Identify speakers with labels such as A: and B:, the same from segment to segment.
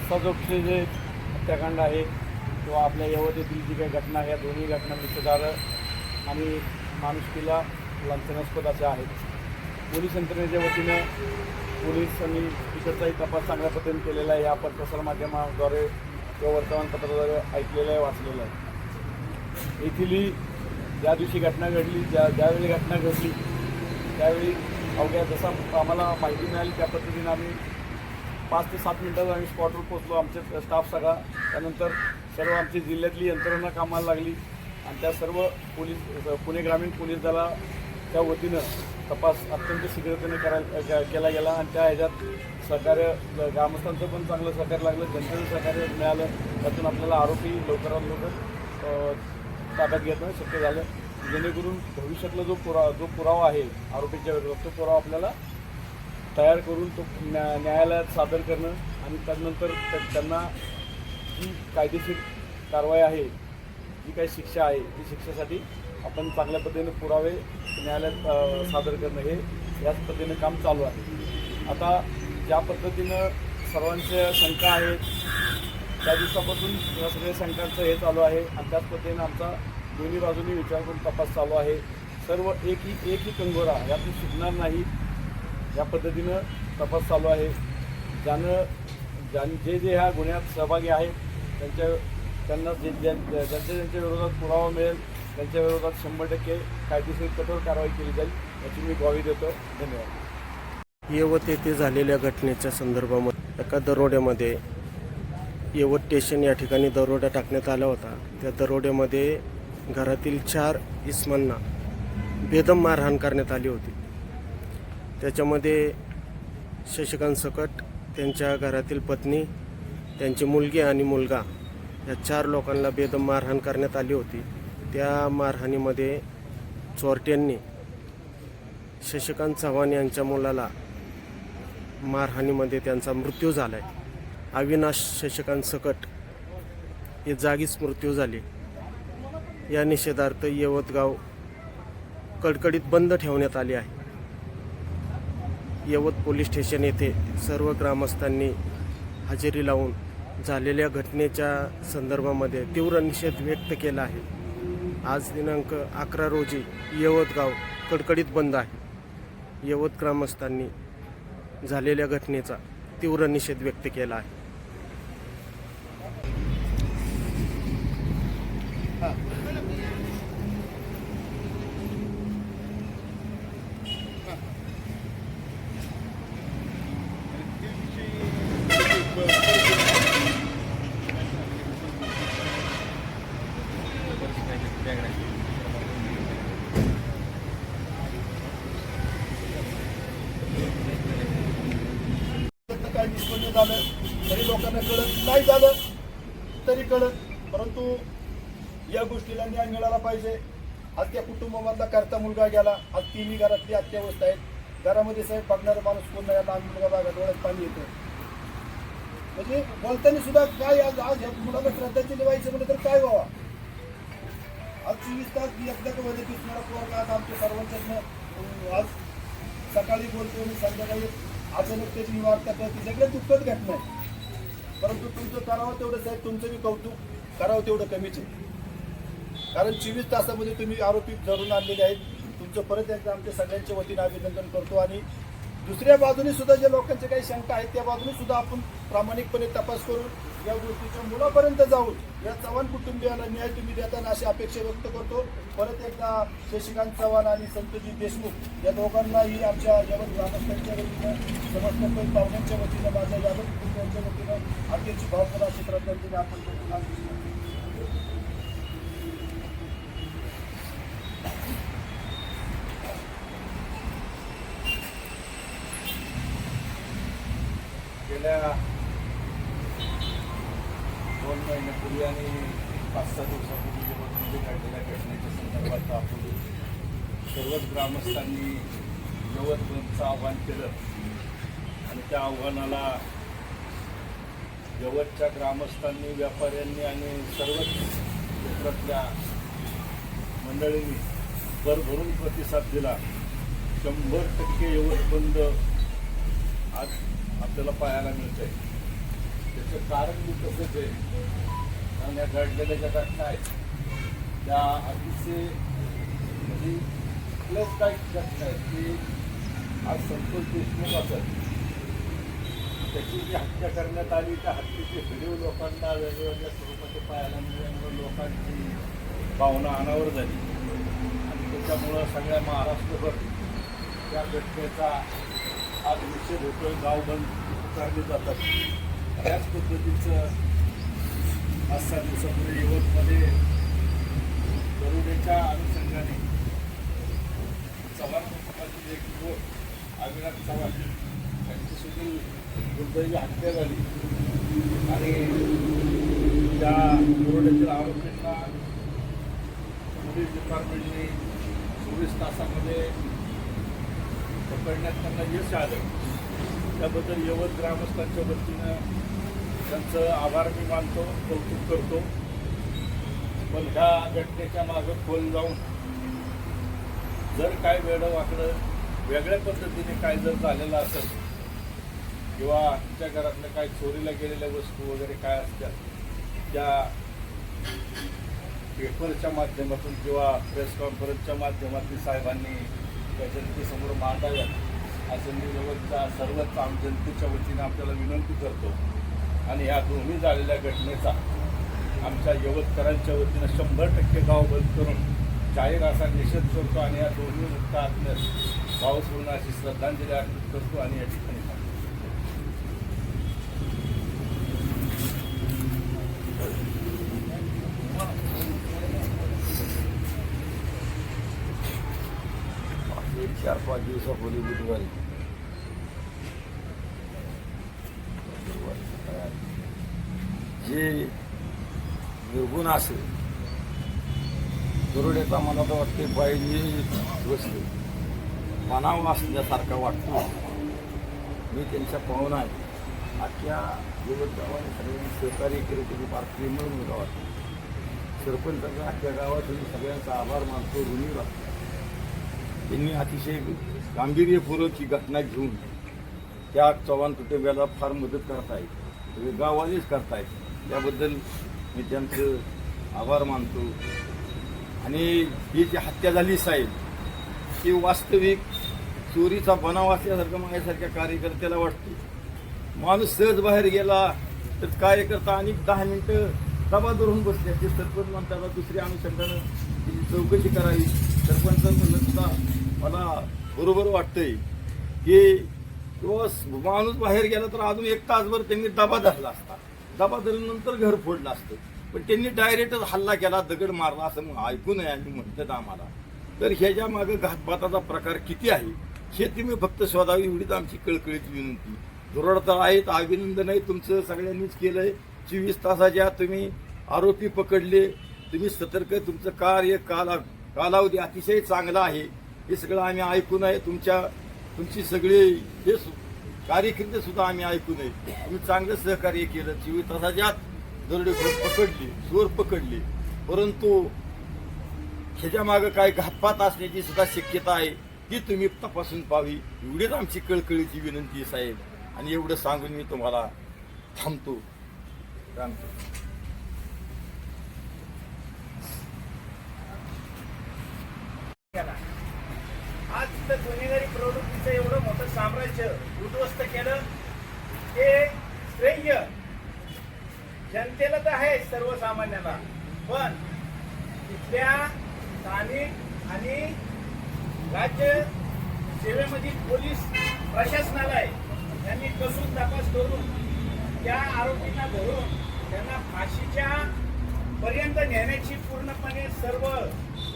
A: मस्साजोगचे जे हत्याकांड आहे किंवा आपल्या यवतेतील जी काही घटना या दोन्ही घटना निषेधार्ह आणि माणुसकीला लांछनास्पद अशा आहेत. पोलीस यंत्रणेच्या वतीनं पोलिसांनी तिकडचाही तपास चांगल्या पद्धतीने केलेला आहे. आपण प्रसारमाध्यमाद्वारे किंवा वर्तमानपत्राद्वारे ऐकलेलं आहे वाचलेलं आहे. येथील ज्या दिवशी घटना घडली ज्या ज्यावेळी घटना घडली त्यावेळी अवघ्या जसा आम्हाला माहिती मिळाली त्या पद्धतीनं आम्ही पाच ते सात मिनटात आम्ही स्पॉटवर पोचलो आमचे स्टाफ सगळा. त्यानंतर सर्व आमची जिल्ह्यातली यंत्रणा कामाला लागली. आणि त्या सर्व पोलीस पुणे ग्रामीण पोलीस दलाच्या वतीनं तपास अत्यंत शीघ्रतेने करायला केला गेला. आणि त्या ह्याच्यात सहकार्य ग्रामस्थांचं पण चांगलं सहकार्य लागलं. जनतेचं सहकार्य मिळालं. त्यातून आपल्याला आरोपी लवकरात लवकर ताब्यात घेणं शक्य झालं. जेणेकरून भविष्यातला जो पुरा जो पुरावा आहे आरोपीच्या विरोधात तो पुरावा आपल्याला तयार करून तो न्या न्यायालयात सादर करणं आणि त्यानंतर त्यांना जी कायदेशीर कारवाई आहे जी काही शिक्षा आहे ती शिक्षेसाठी आपण चांगल्या पद्धतीने पुरावे न्यायालयात सादर करणं हे याच पद्धतीनं काम चालू आहे. आता ज्या पद्धतीनं सर्वांच्या शंका आहेत त्या दिवसापासून या सगळ्या शंकांचं हे चालू आहे आणि त्याच पद्धतीनं आमचा दोन्ही बाजूनी विचार करून तपास चालू आहे. सर्व एकही एकही कंगोरा यातून सुटणार नाही. या पद्धतीनं तपास चालू आहे. ज्यानं ज्यां जे जे ह्या गुन्ह्यात सहभागी आहेत त्यांच्या त्यांना जे ज्यांच्या ज्यांच्या विरोधात पुरावा मिळेल त्यांच्या विरोधात शंभर टक्के कायदेशीर कठोर कारवाई केली जाईल याची मी ग्वाही देतो. धन्यवाद.
B: येवत येथे झालेल्या घटनेच्या संदर्भामध्ये एका दरोड्यामध्ये येवत स्टेशन या ठिकाणी दरोडा टाकण्यात आला होता. त्या दरोड्यामध्ये घरातील चार इस्मांना बेदम मारहाण करण्यात आली होती. त्याच्यामध्ये शशिकांत सकट त्यांच्या घरातील पत्नी त्यांची मुलगी आणि मुलगा या चार लोकांना बेदम मारहाण करण्यात आली होती. त्या मारहाणीमध्ये चोरट्यांनी शशिकांत चव्हाण यांच्या मुलाला मारहाणीमध्ये त्यांचा मृत्यू झाला आहे अविनाश शशिकांत सकट हे जागीच मृत्यू झाले. या निषेधार्थ यवतगाव कडकडीत बंद ठेवण्यात आले आहे. यवत पोलीस स्टेशन येथे सर्व ग्रामस्थांनी हजेरी लावून झालेल्या घटनेच्या संदर्भामध्ये तीव्र निषेध व्यक्त केला आहे. आज दिनांक अकरा रोजी यवतगाव कडकडीत बंद आहे. यवत ग्रामस्थांनी झालेल्या घटनेचा तीव्र निषेध व्यक्त केला आहे
C: त्यातनं काय निष्पन्न झालं तरी लोकांना कळत नाही झालं तरी कळत परंतु या गोष्टीला न्याय मिळाला पाहिजे. आज त्या कुटुंबामधला करता मुलगा गेला. आज तिन्ही घरातली अत्यावस्था आहेत. घरामध्ये साहेब बघणारा माणूस कोण नाही लहान मुलगा बघा डोळ्यात पाणी येतं म्हणजे बोलताना सुद्धा काय आज आज ह्या मुलाला श्रद्धांजली व्हायचं म्हणजे तर काय व्हावा? आज चोवीस तास एकदा का मध्ये दिसणारा पोरगा आज आमच्या सर्वांच्यातनं आज सकाळी बोलतो आणि संध्याकाळी अचानक त्याची वार्ता करते सगळ्या दुःखद घटना आहे. परंतु तुमचं करावं तेवढं साहेब तुमचं बी कौतुक. करावं तेवढं कमीच आहे. कारण चोवीस तासामध्ये तुम्ही आरोपी धरून आणलेले आहेत. तुमचं परत एकदा आमच्या सगळ्यांच्या वतीनं अभिनंदन करतो आणि दुसऱ्या बाजूने सुद्धा ज्या लोकांच्या काही शंका आहेत त्या बाजूने सुद्धा आपण प्रामाणिकपणे तपास करून या गोष्टीच्या मुलापर्यंत जाऊन या चव्हाण कुटुंबियाला न्याय तुम्ही देताना अशी अपेक्षा व्यक्त करतो. परत एकदा शशिकांत चव्हाण आणि संतोषजी देशमुख या दोघांनाही आमच्या यावत ग्रामस्थांच्या वतीनं समस्त पाहुण्यांच्या वतीनं माझ्या यावत कुटुंबियांच्या वतीनं अखेरची भावना अशी श्रद्धांजली आपण
A: गेल्या दोन महिन्यापूर्वी आणि पाच सहा दिवसापूर्वी यवतमध्ये घडलेल्या घटनेच्या संदर्भात आपण सर्वच ग्रामस्थांनी यवत बंदचं आव्हान केलं. आणि त्या आव्हानाला यवतच्या ग्रामस्थांनी व्यापाऱ्यांनी आणि सर्वच क्षेत्रातल्या मंडळींनी भरभरून प्रतिसाद दिला. शंभर टक्के यवत बंद आज आपल्याला पाहायला मिळत आहे
D: त्याचं कारण मी तसंच आहे कारण या घडलेल्या ज्या घटना आहेत त्या अतिशय म्हणजे प्लस काय घटना आहेत की आज संतोष देशमुख असत. त्याची जी हत्या करण्यात आली त्या हत्येचे व्हिडिओ लोकांना वेगवेगळ्या स्वरूपाचे पाहायला मिळाल्यामुळे लोकांची भावना अनावर झाली. आणि त्याच्यामुळं सगळ्या महाराष्ट्रभर त्या घटनेचा आज निषेध होतोय गाव बंद उतरले जातात. त्याच पद्धतीचं पाच सहा दिवसापूर्वी यवतमध्ये गरुडेच्या अनुषंगाने चव्हाण कुटुंबातील एक युवक अविनाश चव्हाण यांची सुद्धा दुर्दैवी हत्या झाली. आणि त्या गरुडेतील आरोपींना पोलीस डिपार्टमेंटने चोवीस तासामध्ये पकडण्यात त्यांना यश आलं. त्याबद्दल यवत ग्रामस्थांच्या वतीनं त्यांचं आभार मी मानतो कौतुक करतो. पण ह्या घटनेच्या मागं खोल जाऊन जर काय वेळं वाकडं वेगळ्या पद्धतीने काय जर झालेलं असेल किंवा आमच्या घरातल्या काय चोरीला गेलेल्या वस्तू वगैरे काय असतात त्या पेपरच्या माध्यमातून किंवा प्रेस कॉन्फरन्सच्या माध्यमातून साहेबांनी त्या जनतेसमोर मांडाव्यात. असं मी जवळचा सर्वच आम जनतेच्या वतीनं आपल्याला विनंती करतो. आणि ह्या दोन्ही झालेल्या घटनेचा आमच्या यवतकरांच्या वतीनं शंभर टक्के गाव बंद करून जाहीर असा निषेध करतो. आणि या दोन्ही मुक्त आत्म्यास भावपूर्ण अशी श्रद्धांजली अर्पित करतो. आणि या ठिकाणी
E: पाच दिवसापूर्वी बुधवारी. जे निर्गुण असेल गरुडेचा मला तर वाटते पाहिजे गोष्ट मनाव असल्यासारखा वाटतो. मी त्यांच्या पाहुणा आहे. अख्ख्या दिवस गावाने सगळ्यांनी सहकार्य केले त्यांनी फार प्रेमळ मुलगा वाटतो सरपंचाचा अख्ख्या गावात मी सगळ्यांचा आभार मानतो ऋणी वाटतो त्यांनी अतिशय गांभीर्यपूर्वक ही घटना घेऊन त्या चव्हाण कुटुंबियाला फार मदत करतायत सगळे गाववालेच करतायत त्याबद्दल मी त्यांचं आभार मानतो. आणि ही जी हत्या झाली साहेब ती वास्तविक चोरीचा बनाव असल्यासारखं माझ्यासारख्या कार्यकर्त्याला वाटते. माणूस सहज बाहेर गेला तर कार्यकर्ता अनेक दहा मिनटं दबा धरून बसले. ते सरपंच म्हणताना दुसऱ्या अनुषंगानं चौकशी करावी. सरपंच म्हणलं सुद्धा मला बरोबर वाटतंय की किंवा माणूस बाहेर गेला तर अजून एक तासभर त्यांनी दबा धरला असता. दबा धरल्यानंतर घर फोडलं असतं. पण त्यांनी डायरेक्टच हल्ला केला दगड मारला असं मग ऐकू नये आणि म्हणतात आम्हाला. तर ह्याच्या मागे घातपाताचा प्रकार किती आहे? हे तुम्ही फक्त शोधावी एवढीच आमची कळकळीत विनंती. धुरड तर आहेत अभिनंदन आहे. तुमचं सगळ्यांनीच केलंय. चोवीस तासाच्या तुम्ही आरोपी पकडले. तुम्ही सतर्क तुमचं कार्य काला कालावधी अतिशय चांगला आहे. हे सगळं आम्ही ऐकून आहे. तुमच्या तुमची सगळी हे सु- सुद्धा आम्ही ऐकून आहे. तुम्ही चांगलं सहकार्य केलं. चोवीस तासाच्या आत दरोडेखोर पकडले चोर पकडले. परंतु ह्याच्या मागं काय घातपात असण्याची सुद्धा शक्यता आहे ती तुम्ही तपासून पाहावी. एवढीच आमची कळकळीची विनंती आहे साहेब. आणि एवढं सांगून मी तुम्हाला थांबतो. थांबतो
F: केला आज तिथं गुन्हेगारी प्रवृत्तीचं एवढं मोठं साम्राज्य उद्ध्वस्त केलं. हे श्रेय जनतेला तर आहे सर्वसामान्याला पण तिथल्या स्थानिक आणि राज्य सेवेमधील पोलीस प्रशासनाला आहे त्यांनी कसून तपास करून त्या आरोपींना धरून त्यांना फाशीच्या पर्यंत नेण्याची पूर्णपणे सर्व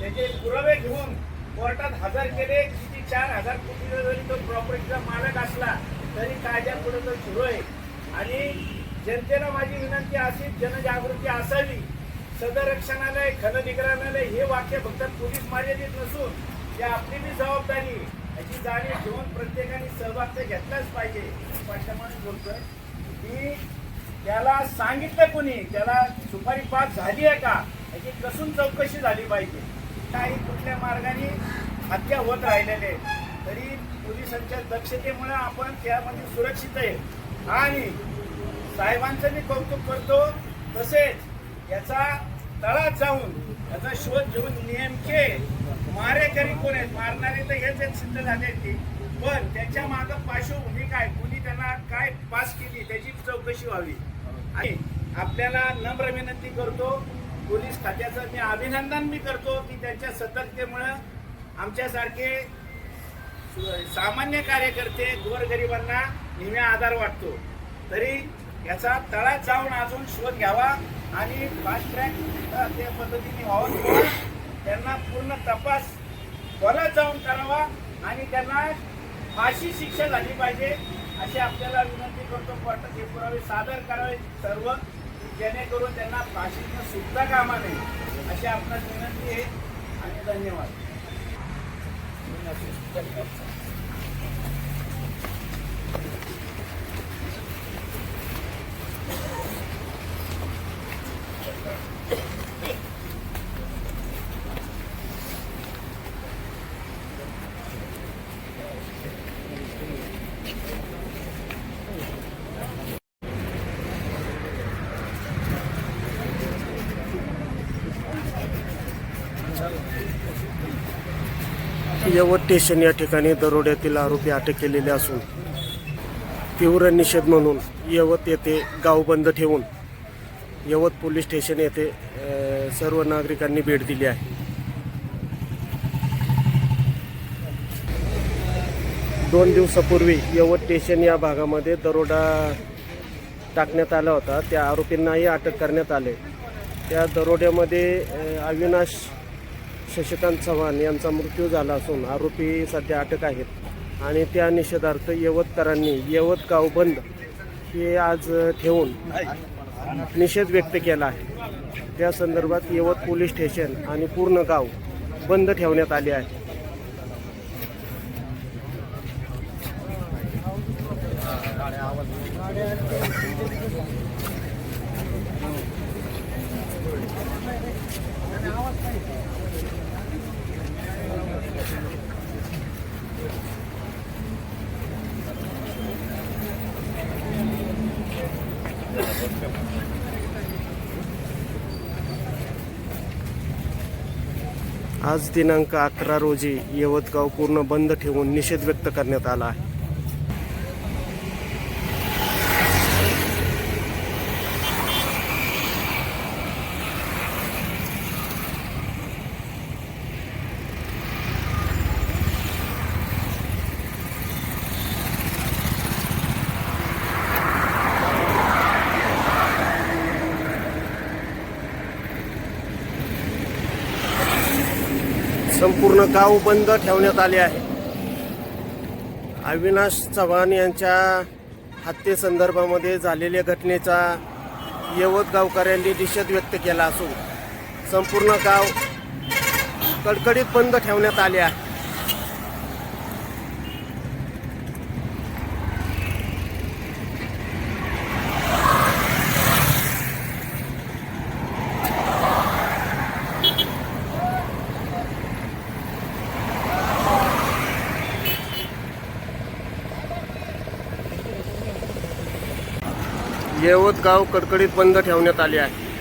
F: त्याचे पुरावे घेऊन कोर्टात हजर केले. चार हजार कोटीचा जरी तो प्रॉपर्टीचा मालक असला तरी कायद्या पुढे तर सुरू आहे. आणि जनतेला माझी विनंती अशी जनजागृती असावी. सदर रक्षणालय खननिग्रहालय हे वाक्य फक्त पोलीस मर्यादित नसून ते आपली बी जबाबदारी याची जाणीव घेऊन प्रत्येकाने सहभाग तर घेतलाच पाहिजे. पाठ्यामाने बोलतोय. की त्याला सांगितलं कोणी त्याला सुपारी पास झाली आहे का? याची कसून चौकशी झाली पाहिजे. काही कुठल्या मार्गाने हत्या होत राहिलेले आहेत. तरी पोलिसांच्या दक्षतेमुळे आपण त्यामध्ये सुरक्षित आहे. आणि साहेबांचं मी कौतुक करतो तसेच याचा तळात जाऊन याचा शोध घेऊन नेमके मारेकरी कोण आहेत? मारणारे तर हेच एक सिद्ध झाले ती ते पण त्याच्या मागं पार्श्वभूमी काय? कुणी त्यांना काय पास केली? त्याची चौकशी व्हावी. आणि आपल्याला नम्र विनंती करतो पोलीस खात्याचं मी अभिनंदन मी करतो की त्यांच्या सतर्कतेमुळं आमच्यासारखे सामान्य कार्यकर्ते गोरगरिबांना नेहमी आधार वाटतो. तरी याचा तळात जाऊन अजून शोध घ्यावा आणि फास्ट ट्रॅक त्या पद्धतीने व्हावं किंवा त्यांना पूर्ण तपास परत जाऊन करावा आणि त्यांना फाशी शिक्षा झाली पाहिजे अशी आपल्याला विनंती करतो. कोर्टात हे पुरावे सादर करावे सर्व जेणेकरून त्यांना फाशीतनं सुद्धा कामा नये अशी आपणास विनंती आहे. आणि धन्यवाद. Thank you.
B: यवत स्टेशन या ठिकाणी दरोड्यातील आरोपी अटक केलेले असून तीव्र निषेध म्हणून यवत येथे गाव बंद ठेवून यवत पोलीस स्टेशन येथे सर्व नागरिकांनी भेट दिली आहे. दोन दिवसापूर्वी यवत स्टेशन या भागामध्ये दरोडा टाकण्यात आला होता. त्या आरोपींनाही अटक करण्यात आले. त्या दरोड्यामध्ये अविनाश शशिकांत चव्हाण यांचा मृत्यू झाला असून आरोपी सध्या अटक आहेत. आणि त्या निषेधार्थ यवतकरांनी यवत गाव बंद हे आज ठेवून निषेध व्यक्त केला आहे. त्या संदर्भात यवत पोलीस स्टेशन आणि पूर्ण गाव बंद ठेवण्यात आले आहे. आज दिनांक अकरा रोजी यवतगाव पूर्ण बंद ठेवून निषेध व्यक्त करण्यात आला आहे. संपूर्ण गाव बंद ठेवण्यात आले आहे. अविनाश चव्हाण यांच्या हत्येसंदर्भामध्ये झालेल्या घटनेचा यवत गावकऱ्यांनी निषेध व्यक्त केला असून संपूर्ण गाव कडकडीत बंद ठेवण्यात आले आहे. येवत गाव कडकडीत बंद ठेवण्यात आले आहे.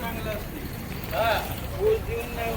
F: चांगलं असते. हा पोच देऊन नाही